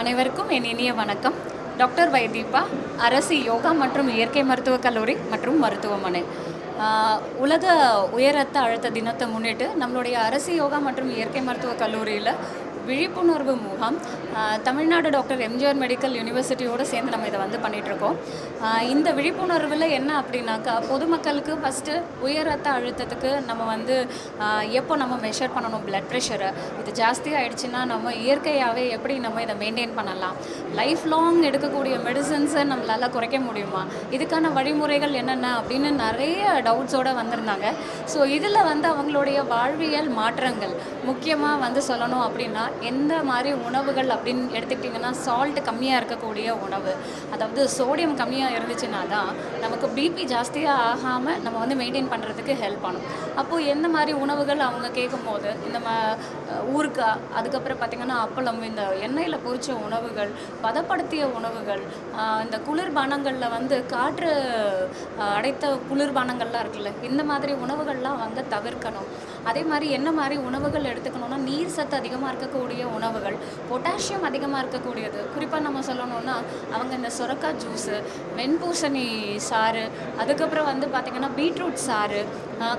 அனைவருக்கும் என் இனிய வணக்கம். டாக்டர் வைதீபா அரசு யோகா மற்றும் இயற்கை மருத்துவக் கல்லூரி மற்றும் மருத்துவமனை. உலக உயர் ரத்த அழுத்த தினத்தை முன்னிட்டு நம்மளுடைய அரசு யோகா மற்றும் இயற்கை மருத்துவக் கல்லூரியில் விழிப்புணர்வு முகாம் தமிழ்நாடு டாக்டர் எம்ஜிஆர் மெடிக்கல் யூனிவர்சிட்டியோடு சேர்ந்து நம்ம இதை வந்து பண்ணிகிட்ருக்கோம் இந்த விழிப்புணர்வில் என்ன அப்படின்னாக்கா பொதுமக்களுக்கு ஃபஸ்ட்டு உயர் ரத்த அழுத்தத்துக்கு நம்ம வந்து எப்போ நம்ம மெஷர் பண்ணணும் பிளட் ப்ரெஷரை இது ஜாஸ்தி ஆயிடுச்சுன்னா நம்ம இயற்கையாகவே எப்படி நம்ம இதை மெயின்டைன் பண்ணலாம்? லைஃப் லாங் எடுக்கக்கூடிய மெடிசன்ஸை நம்மளால் குறைக்க முடியுமா? இதுக்கான வழிமுறைகள் என்னென்ன அப்படின்னு நிறைய டவுட்ஸோடு வந்திருந்தாங்க. ஸோ இதில் வந்து அவங்களுடைய வாழ்வியல் மாற்றங்கள் முக்கியமாக வந்து சொல்லணும் அப்படின்னா எந்த மாதிரி உணவுகள் அப்படின்னு எடுத்துக்கிட்டிங்கன்னா சால்ட் கம்மியாக இருக்கக்கூடிய உணவு. அதாவது சோடியம் கம்மியாக இருந்துச்சுன்னா தான் நமக்கு பிபி ஜாஸ்தியாக ஆகாமல் நம்ம வந்து மெயின்டைன் பண்ணுறதுக்கு ஹெல்ப் ஆகும் அப்போது எந்த மாதிரி உணவுகள் அவங்க கேட்கும்போது இந்த ம ஊறுக்காய் அதுக்கப்புறம் பார்த்திங்கன்னா அப்பளம் இந்த எண்ணெயில் பொறிச்ச உணவுகள் பதப்படுத்திய உணவுகள் இந்த குளிர்பானங்களில் வந்து காற்று அடைத்த குளிர்பானங்கள்லாம் இருக்குல்ல இந்த மாதிரி உணவுகள்லாம் வந்து தவிர்க்கணும். அதே மாதிரி என்ன மாதிரி உணவுகள் எடுத்துக்கணும்னா நீர் சத்து அதிகமாக இருக்கக்கூடிய உணவுகள் பொட்டாசியம் அதிகமாக இருக்கக்கூடியது. குறிப்பாக நம்ம சொல்லணும்னா அவங்க இந்த சுரக்காய் ஜூஸு வெண்பூசணி சாறு அதுக்கப்புறம் வந்து பார்த்திங்கன்னா பீட்ரூட் சாறு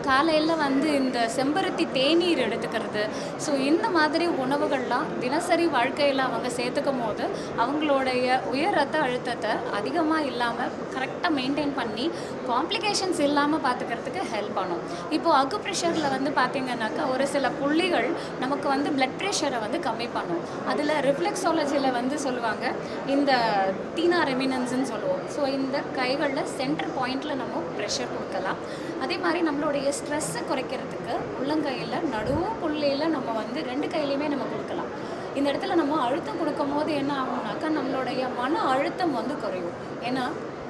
காலையில் வந்து இந்த செம்பருத்தி தேநீர் எடுத்துக்கிறது. ஸோ இந்த மாதிரி உணவுகள்லாம் தினசரி வாழ்க்கையில் அவங்க சேர்த்துக்கும் போது அவங்களுடைய உயர் ரத்த அழுத்தத்தை அதிகமாக இல்லாமல் கரெக்டாக மெயின்டைன் பண்ணி காம்ப்ளிகேஷன்ஸ் இல்லாமல் பார்த்துக்கிறதுக்கு ஹெல்ப் பண்ணும். இப்போது அக்கு ப்ரெஷரில் வந்து பார்த்திங்கனாக்கா ஒரு சில புள்ளிகள் நமக்கு வந்து பிளட் ப்ரெஷரை வந்து கம்மி பண்ணும். அதில் ரிஃப்ளெக்ஸாலஜியில் வந்து சொல்லுவாங்க இந்த டீனா ரெமினன்ஸ்ன்னு சொல்லுவோம். ஸோ இந்த கைகளில் சென்டர் பாயிண்டில் நம்ம ப்ரெஷர் கொடுக்கலாம். அதே மாதிரி நம்மளோட நம்மளுடைய ஸ்ட்ரெஸ்ஸை குறைக்கிறதுக்கு உள்ளங்கையில் நடுவு புள்ளியில் நம்ம வந்து ரெண்டு கையிலையுமே நம்ம கொடுக்கலாம். இந்த இடத்துல நம்ம அழுத்தம் கொடுக்கும் போது என்ன ஆகும்னாக்கா நம்மளுடைய மன அழுத்தம் வந்து குறையும். ஏன்னா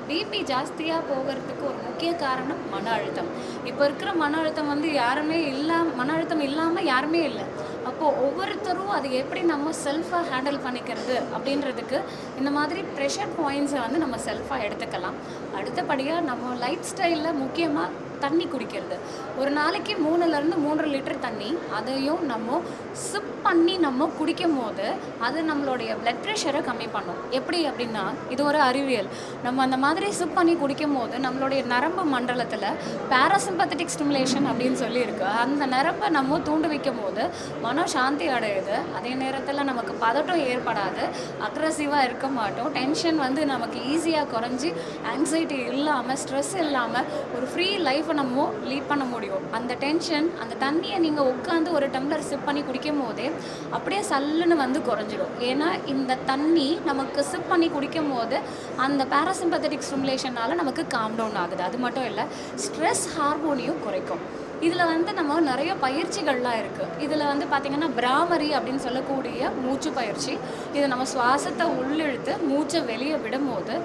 பிபி ஜாஸ்தியாக போகிறதுக்கு ஒரு முக்கிய காரணம் மன அழுத்தம். இப்போ இருக்கிற மன அழுத்தம் வந்து யாருமே இல்லாம மன அழுத்தம் இல்லாமல் யாருமே இல்லை. அப்போது ஒவ்வொருத்தரும் அதை எப்படி நம்ம செல்ஃபாக ஹேண்டில் பண்ணிக்கிறது அப்படின்றதுக்கு இந்த மாதிரி ப்ரெஷர் பாயிண்ட்ஸை வந்து நம்ம செல்ஃபாக எடுத்துக்கலாம். அடுத்தபடியாக நம்ம லைஃப் ஸ்டைலில் முக்கியமாக தண்ணி குடிக்கிறது. ஒரு நாளைக்கு மூணுலேருந்து மூன்று லிட்டர் தண்ணி அதையும் நம்ம சிப் பண்ணி நம்ம குடிக்கும் போது அது நம்மளுடைய பிளட் ப்ரெஷரை கம்மி பண்ணும். எப்படி அப்படின்னா இது ஒரு அறிவியல். நம்ம அந்த மாதிரி சிப் பண்ணி குடிக்கும் போது நம்மளுடைய நரம்பு மண்டலத்தில் பேராசிம்பத்தட்டிக் ஸ்டிமுலேஷன் அப்படின்னு சொல்லியிருக்கு. அந்த நரம்பை நம்ம தூண்டு வைக்கும் போது மனம் சாந்தி அடையுது. அதே நேரத்தில் நமக்கு பதட்டம் ஏற்படாது. அக்ரஸிவாக இருக்க மாட்டோம். டென்ஷன் வந்து நமக்கு ஈஸியாக குறைஞ்சி ஆங்ஸைட்டி இல்லாமல் ஸ்ட்ரெஸ் இல்லாமல் ஒரு ஃப்ரீ லைஃப் நம்ம லீட் பண்ண முடியும் அந்த டென்ஷன் அந்த தண்ணியை நீங்கள் உட்காந்து ஒரு டம்ளர் சிப் பண்ணி குடிக்கும் போதே அப்படியே சல்லுன்னு வந்து குறைஞ்சிடும். ஏன்னா இந்த தண்ணி நமக்கு சிப் பண்ணி குடிக்கும் போது அந்த பேராசிம்பத்தட்டிக் ஸ்டிமுலேஷனால் நமக்கு காம் டவுன் ஆகுது. அது மட்டும் இல்லை ஸ்ட்ரெஸ் ஹார்மோனியும் குறைக்கும். இதில் வந்து நம்ம நிறைய பயிற்சிகள்லாம் இருக்குது இதில் வந்து பார்த்திங்கன்னா பிராமரி அப்படின்னு சொல்லக்கூடிய மூச்சு பயிற்சி. இது நம்ம சுவாசத்தை உள்ளிழுத்து மூச்சை வெளியே விடும்போது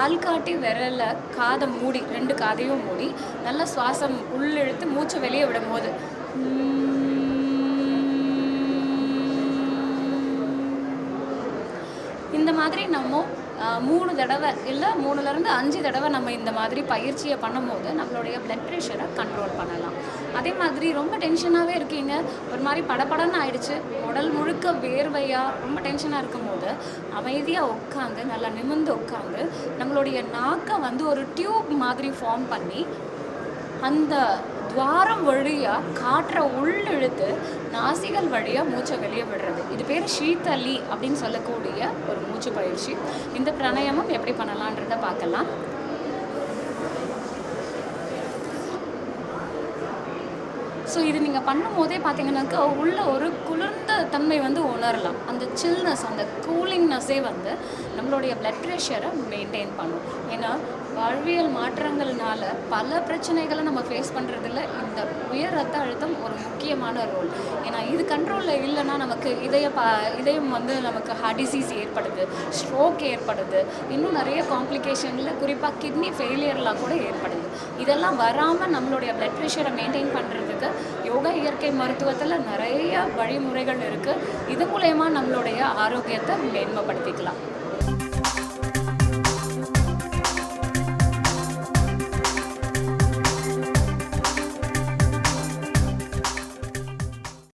ஆள்காட்டி விரல காதை மூடி ரெண்டு காதையும் மூடி நல்லா சுவாசம் உள்ளிழுத்து மூச்சை வெளியே விடும்போது. இந்த மாதிரி நம்ம மூணு தடவை இல்லை மூணுலேருந்து அஞ்சு தடவை நம்ம இந்த மாதிரி பயிற்சியை பண்ணும்போது நம்மளுடைய பிளட் ப்ரெஷரை கண்ட்ரோல் பண்ணலாம். அதே மாதிரி ரொம்ப டென்ஷனாகவே இருக்கீங்க. ஒரு மாதிரி படபடன்னு ஆயிடுச்சு. உடல் முழுக்க வேர்வையாக ரொம்ப டென்ஷனாக இருக்கும்போது அமைதியாக உட்காந்து நல்லா நிமிர்ந்து உட்காந்து நம்மளுடைய நாக்கை வந்து ஒரு டியூப் மாதிரி ஃபார்ம் பண்ணி அந்த துவாரம் வழியாக காற்றை உள்ளிழுத்து நாசிகள் வழியாக மூச்சை வெளியே விடுறது. இது பேர் ஷீதலி அப்படின்னு சொல்லக்கூடிய ஒரு மூச்சு பயிற்சி. இந்த பிராணாயாமம் எப்படி பண்ணலான்றதை பார்க்கலாம். ஸோ இது நீங்கள் பண்ணும்போதே பார்த்தீங்கன்னாக்கா உள்ள ஒரு குளிர்ந்த தன்மை வந்து உணரலாம். அந்த சில்னஸ் அந்த கூலிங்னஸே வந்து நம்மளுடைய பிளட் ப்ரெஷரை மெயின்டைன் பண்ணும். ஏன்னா வாழ்வியல் மாற்றங்கள்னால பல பிரச்சனைகளை நம்ம ஃபேஸ் பண்ணுறதுல இந்த உயர் ரத்த அழுத்தம் ஒரு முக்கியமான ரோல் ஏன்னா இது கண்ட்ரோலில் இல்லைன்னா நமக்கு இதய ப இதயம் வந்து நமக்கு ஹார்ட் டிசீஸ் ஏற்படுது ஸ்ட்ரோக் ஏற்படுது இன்னும் நிறைய காம்ப்ளிகேஷனில் குறிப்பாக கிட்னி ஃபெயிலியர்லாம் கூட ஏற்படுது. இதெல்லாம் வராமல் நம்மளுடைய பிளட் ப்ரெஷரை மெயின்டைன் பண்ணுறதுக்கு யோகா இயற்கை மருத்துவத்தில் நிறைய வழிமுறைகள் இருக்குது இது மூலயமா நம்மளுடைய ஆரோக்கியத்தை மேன்மைப்படுத்திக்கலாம்.